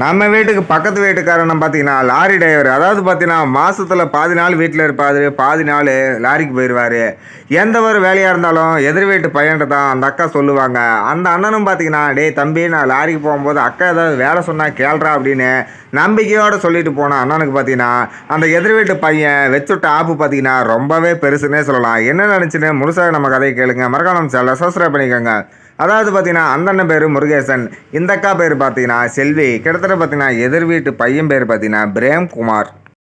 நம்ம வீட்டுக்கு பக்கத்து வீட்டுக்காரன் பார்த்தீங்கன்னா லாரி டிரைவர் அதாவது பார்த்தீங்கன்னா மாதத்தில் பாதி நாள் வீட்டில் இருப்பார் பாதி நாள் லாரிக்கு போயிடுவார் எந்த ஒரு வேலையாக இருந்தாலும் எதிர் வீட்டு பையன்ட்டு தான் அந்த அக்கா சொல்லுவாங்க. அந்த அண்ணனும் பார்த்தீங்கன்னா டேய் தம்பி நான் லாரிக்கு போகும்போது அக்கா ஏதாவது வேலை சொன்னால் கேள்றா அப்படின்னு நம்பிக்கையோடு சொல்லிட்டு போன அண்ணனுக்கு பார்த்தீங்கன்னா அந்த எதிர் வீட்டு பையன் வச்சுட்ட ஆப்பு பார்த்தீங்கன்னா ரொம்பவே பெருசுன்னே சொல்லலாம். என்ன நினச்சின்னு முழுசாக நம்ம கதையை கேளுங்க. மறக்காம சேனலை சப்ஸ்கிரைப் பண்ணிக்கோங்க. அதாவது பார்த்தீங்கன்னா அந்தண்ணன் பேர் முருகேசன். இந்த அக்கா பேர் பார்த்தீங்கன்னா செல்வி. கிட்டத்தட்ட பார்த்தீங்கன்னா எதிர் வீட்டு பையன் பேர் பார்த்தீங்கன்னா பிரேம்குமார்.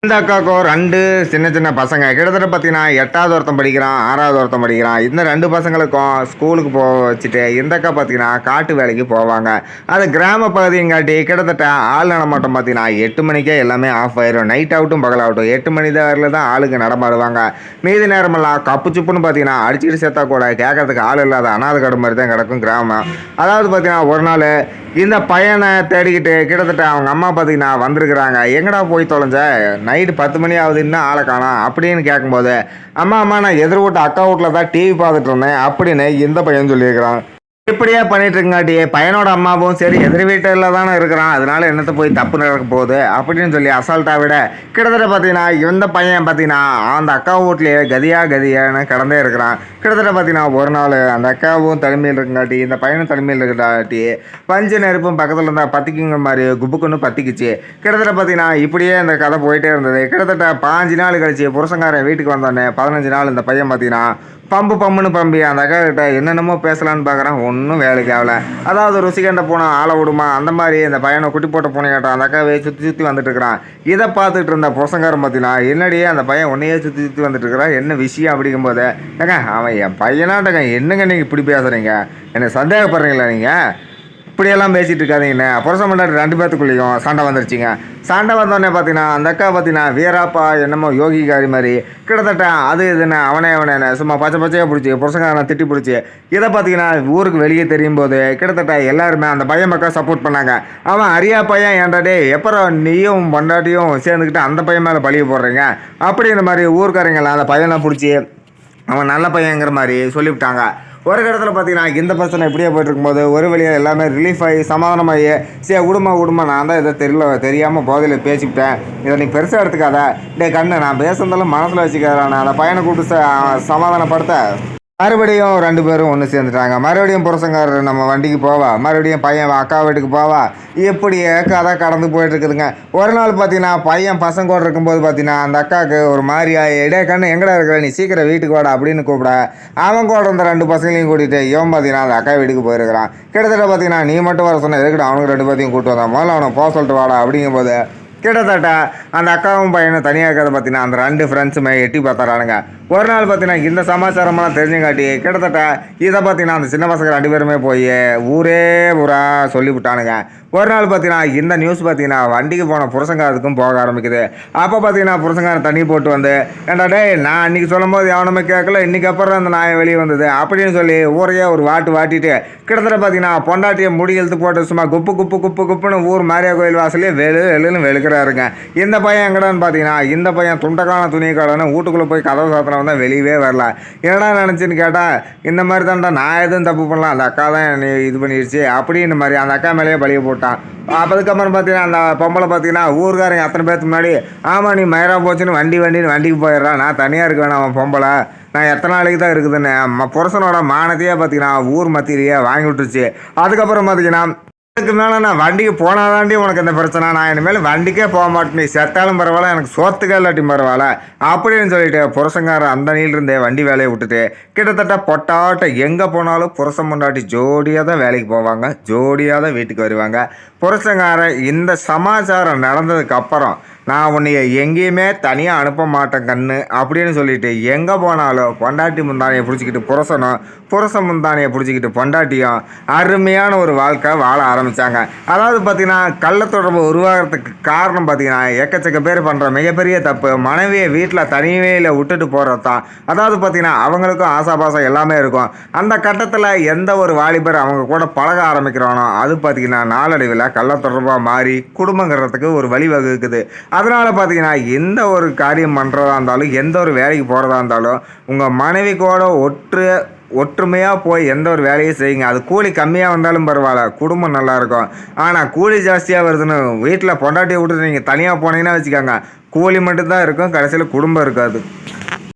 இந்த அக்காவுக்கும் ரெண்டு சின்ன சின்ன பசங்க. கிட்டத்தட்ட பார்த்தீங்கன்னா எட்டாவது ஒருத்தன் படிக்கிறான் ஆறாவது ஒருத்தன் படிக்கிறான். இந்த ரெண்டு பசங்களுக்கும் ஸ்கூலுக்கு போக வச்சுட்டு இந்த அக்கா பார்த்தீங்கன்னா காட்டு வேலைக்கு போவாங்க. அது கிராம பகுதிங்காட்டி கிட்டத்தட்ட ஆள் நடமாட்டம் பார்த்தீங்கன்னா எட்டு மணிக்கே எல்லாமே ஆஃப் ஆயிரும். நைட் ஆகட்டும் பகலாகட்டும் எட்டு மணி தான் தான் ஆளுக்கு நடமாடுவாங்க. மீதி நேரமெல்லாம் கப்பு சுப்புன்னு பார்த்தீங்கன்னா அடிச்சுட்டு சேர்த்தா கூட கேட்கறதுக்கு ஆள் இல்லாத அனாதை கடை மாதிரி தான் கிடக்கும் கிராமம். அதாவது பார்த்தீங்கன்னா ஒரு நாள் இந்த பையனை தேடிக்கிட்டு கிட்டத்தட்ட அவங்க அம்மா பார்த்தீங்கன்னா வந்திருக்கிறாங்க. எங்கடா போய் தொலைஞ்ச? நைட்டு பத்து மணி ஆகுது இன்னும் ஆளை காணா அப்படின்னு கேட்கும்போது அம்மா அம்மா நான் எதிர் வீட்டு அக்கா வீட்டில் தான் டிவி பார்த்துட்டு இருந்தேன் அப்படின்னு இந்த பையன் சொல்லியிருக்கிறான். இப்படியே பண்ணிட்டு இருக்கங்காட்டி பையனோட அம்மாவும் சரி எதிர் வீட்டில் தானே இருக்கிறான் அதனால என்னத்தை போய் தப்பு நடக்க போகுது அப்படின்னு சொல்லி அசால்ட்டா விட கிட்டத்தட்ட பார்த்தீங்கன்னா இந்த பையன் பார்த்தீங்கன்னா அந்த அக்கா வீட்லேயே கதியா கதியான்னு கடந்தே இருக்கிறான். கிட்டத்தட்ட பார்த்தீங்கன்னா ஒரு நாள் அந்த அக்காவும் தனிமையில் இருக்கங்காட்டி இந்த பையனும் தனிமையில் இருக்கிறாட்டி பஞ்சு நெருப்பும் பக்கத்தில் இருந்தால் பத்திக்குங்கிற மாதிரி குப்புக்குன்னு பத்திக்குச்சு. கிட்டத்தட்ட பார்த்தீங்கன்னா இப்படியே இந்த கதை போயிட்டே இருந்தது. கிட்டத்தட்ட பாஞ்சு நாள் கழிச்சு புருஷங்காரன் வீட்டுக்கு வந்தோடனே பதினஞ்சு நாள் இந்த பையன் பார்த்தீங்கன்னா பம்பு பம்புன்னு பம்பி அந்த அக்கா கிட்ட என்னென்னமோ பேசலான்னு பார்க்குறான் ஒன்று ஒன்றும் வேலைக்கு ஆகலை. அதாவது ருசிகண்ட பூனை ஆளை விடுமா? அந்த மாதிரி இந்த பையனை குட்டி போட்ட பூனை கேட்டான். அந்த அக்காவே சுற்றி சுற்றி வந்துட்டுருக்கிறான் இதை பார்த்துட்டு இருந்த புருஷங்காரன் பார்த்தீங்கன்னா என்னடியே அந்த பையன் உன்னையே சுற்றி சுற்றி வந்துட்டுருக்கிறான் என்ன விஷயம் அப்படிங்கும்போது ஏங்க அவன் என் பையனாட்டங்க. என்னங்க நீங்கள் இப்படி பேசுகிறீங்க என்னை சந்தேகப்படுறீங்களா நீங்கள் இப்படியெல்லாம் பேசிகிட்டு இருக்காதீங்கண்ணே. புருஷன் முன்னாடி ரெண்டு பேர்த்துக்குள்ளேயும் சண்டை வந்துருச்சுங்க. சண்டை வந்தோடனே பார்த்தீங்கன்னா அந்த அக்கா பார்த்தீங்கன்னா வீராப்பா என்னமோ யோகிகாரி மாதிரி கிட்டத்தட்ட அது இதுன்னு அவனே அவனே சும்மா பச்சை பச்சையாக பிடிச்சி புருஷங்காரனை திட்டி பிடிச்சி இதை பார்த்தீங்கன்னா ஊருக்கு வெளியே தெரியும் போது கிட்டத்தட்ட எல்லாருமே அந்த பையன் பக்கம் சப்போர்ட் பண்ணாங்க. அவன் அரியா பையன் ஏன்டாடே எப்போ நீயும் பொண்டாட்டியும் சேர்ந்துக்கிட்டு அந்த பையன் மேலே பழிய போடுறீங்க? அப்படிங்கிற மாதிரி ஊருக்காரங்களாம் அந்த பையனை பிடிச்சி அவன் நல்ல பையங்கிற மாதிரி சொல்லிவிட்டாங்க. ஒரு இடத்துல பார்த்தீங்கன்னா இந்த பிரச்சனை இப்படியே போயிட்டுருக்கும்போது ஒரு வழியாக எல்லாமே ரிலீஃப் ஆகி சமாதானமாகி சே விடுமா விடுமா நான் தான் இதை தெரியல தெரியாமல் போதையில் பேசிக்கிட்டேன். இதை நீ பெருசாக எடுத்துக்காத. டே கண்ணு நான் பேசுனதெல்லாம் மனசில் வச்சுக்கிறேன் நான் அந்த பையனை கூப்பிட்டு ச- சமாதானப்படுத்த. மறுபடியும் ரெண்டு பேரும் ஒன்று சேர்ந்துட்டாங்க. மறுபடியும் புருஷங்காரர் நம்ம வண்டிக்கு போவா. மறுபடியும் பையன் அக்கா வீட்டுக்கு போவா. இப்படியே கதை கடந்து போயிட்டு இருக்குதுங்க ஒரு நாள் பார்த்தீங்கன்னா பையன் பசங்க கூட இருக்கும்போது பார்த்தீங்கன்னா அந்த அக்காவுக்கு ஒரு மாதிரியா இடே கண்ணு எங்கடா இருக்கிற? நீ சீக்கிரம் வீட்டுக்கு வாடா அப்படின்னு கூப்பிட அவன் கூட இருந்த ரெண்டு பசங்களையும் கூட்டிகிட்டு இவன் பார்த்தீங்கன்னா அந்த அக்கா வீட்டுக்கு போயிருக்கிறான். கிட்டத்தட்ட பார்த்தீங்கன்னா நீ மட்டும் வர சொன்ன எதுக்கிட்ட அவனுக்கு ரெண்டு பேர்த்தையும் கூப்பிட்டு வந்தான் முதல்ல அவனை போக சொல்லிட்டு வாடா அப்படிங்கும்போது கிட்டத்தட்ட அந்த அக்காவும் பையனும் தனியாக இருக்கிறத பார்த்தீங்கன்னா அந்த ரெண்டு ஃப்ரெண்ட்ஸுமே எட்டி பார்த்துறானுங்க. ஒரு நாள் பார்த்தீங்கன்னா இந்த சமாச்சாரமெல்லாம் தெரிஞ்சுங்காட்டி கிட்டத்தட்ட இதை பார்த்தீங்கன்னா அந்த சின்ன பசங்க ரெண்டு பேருமே போய் ஊரே ஊரா சொல்லிவிட்டானுங்க. ஒரு நாள் பார்த்தீங்கன்னா இந்த நியூஸ் பார்த்தீங்கன்னா வண்டிக்கு போன புருஷங்காரத்துக்கும் போக ஆரம்பிக்குது. அப்போ பார்த்தீங்கன்னா புருஷங்காரன் தண்ணி போட்டு வந்து ஏன்டா டே நான் அன்றைக்கி சொல்லும்போது எவனுமே கேட்கல இன்றைக்கி அப்புறம் அந்த நாயை வெளியே வந்தது. அப்படின்னு சொல்லி ஊரையே ஒரு வாட்டு வாட்டிட்டு கிட்டத்தட்ட பார்த்தீங்கன்னா பொண்டாட்டியை முடி இழுத்து போட்டு சும்மா குப்பு குப்பு குப்பு குப்புன்னு ஊர் மாரியா கோயில் வாசலே வெளு வெளுன்னு வெளுக்கிறாருங்க இந்த பையன் எங்கடான்னு பார்த்தீங்கன்னா இந்த பையன் துண்டக்கான துணி கடைன்னு வீட்டுக்குள்ளே போய் கதவு சாத்திரம் தான் வெளியவே வரல. என்னடா நினச்சின்னு கேட்டால் இந்த மாதிரி தான்டா நான் எதுவும் தப்பு பண்ணலாம் அந்த அக்கா தான் என்னை இது பண்ணிடுச்சு அப்படின்னு மாதிரி அந்த அக்கா மேலேயே பழிய போட்டான். அதுக்கப்புறம் பார்த்தீங்கன்னா அந்த பொம்பளை பார்த்தீங்கன்னா ஊர்காரங்க அத்தனை பேர்த்துக்கு முன்னாடி ஆமாம் நீ மயிரா போச்சுன்னு வண்டி வண்டின்னு வண்டிக்கு போயிடுறான் நான் தனியாக இருக்க வேணாம் அவன் பொம்பளை. நான் எத்தனை நாளைக்கு தான் இருக்குதுன்னு. புருஷனோட மானத்தையே பார்த்தீங்கன்னா ஊர் மத்தியிலேயே வாங்கி விட்டுருச்சு. அதுக்கப்புறம் பார்த்தீங்கன்னா அதுக்கு மேலே நான் வண்டிக்கு போனாதாண்டி உனக்கு இந்த பிரச்சனை. நான் இனிமேல் வண்டிக்கே போக மாட்டேன். நீ செத்தாலும் பரவாயில்ல எனக்கு சோத்துக்கே இல்லாட்டியும் பரவாயில்ல. அப்படின்னு சொல்லிட்டு புருஷங்காரன் அந்த நீலிருந்தே வண்டி வேலையை விட்டுட்டு கிட்டத்தட்ட பொட்டாட்ட எங்கே போனாலும் புருஷன் பொண்டாட்டி ஜோடியாக தான் வேலைக்கு போவாங்க. ஜோடியாக தான் வீட்டுக்கு வருவாங்க. புருஷங்காரன் இந்த சமாச்சாரம் நடந்ததுக்கு அப்புறம் நான் உன்னைய எங்கேயுமே தனியாக அனுப்ப மாட்டேன் கண்ணு. அப்படின்னு சொல்லிட்டு எங்கே போனாலும் பொண்டாட்டி முந்தானையை பிடிச்சிக்கிட்டு புரசனும் புரச முந்தானையை பிடிச்சிக்கிட்டு பொண்டாட்டியும் அருமையான ஒரு வாழ்க்கை வாழ ஆரம்பித்தாங்க அதாவது பார்த்தீங்கன்னா கள்ளத்தொடர்பு உருவாகிறதுக்கு காரணம் பார்த்தீங்கன்னா எக்கச்சக்க பேர் பண்ணுற மிகப்பெரிய தப்பு மனைவியை வீட்டில் தனிமையில் விட்டுட்டு போகிறது தான். அதாவது பார்த்தீங்கன்னா அவங்களுக்கும் ஆசாபாசம் எல்லாமே இருக்கும். அந்த கட்டத்தில் எந்த ஒரு வாலிபர் அவங்க கூட பழக ஆரம்பிக்கிறானோ அது பார்த்தீங்கன்னா நாளடைவில் கள்ளத்தொடர்பாக மாறி குடும்பங்கிறதுக்கு ஒரு வழிவகுக்குது. அதனால் பார்த்தீங்கன்னா எந்த ஒரு காரியம் பண்ணுறதா இருந்தாலும் எந்த ஒரு வேலைக்கு போகிறதா இருந்தாலும் உங்கள் மனைவி கூட ஒற்று ஒற்றுமையாக போய் எந்த ஒரு வேலையும் செய்யுங்க. அது கூலி கம்மியாக வந்தாலும் பரவாயில்ல குடும்பம் நல்லாயிருக்கும் ஆனால் கூலி ஜாஸ்தியாக வருதுன்னு வீட்டில் பொண்டாட்டியை விட்டுட்டு நீங்கள் தனியாக போனீங்கன்னா வச்சுக்கோங்க கூலி மட்டும்தான் இருக்கும் கடைசியில் குடும்பம் இருக்காது.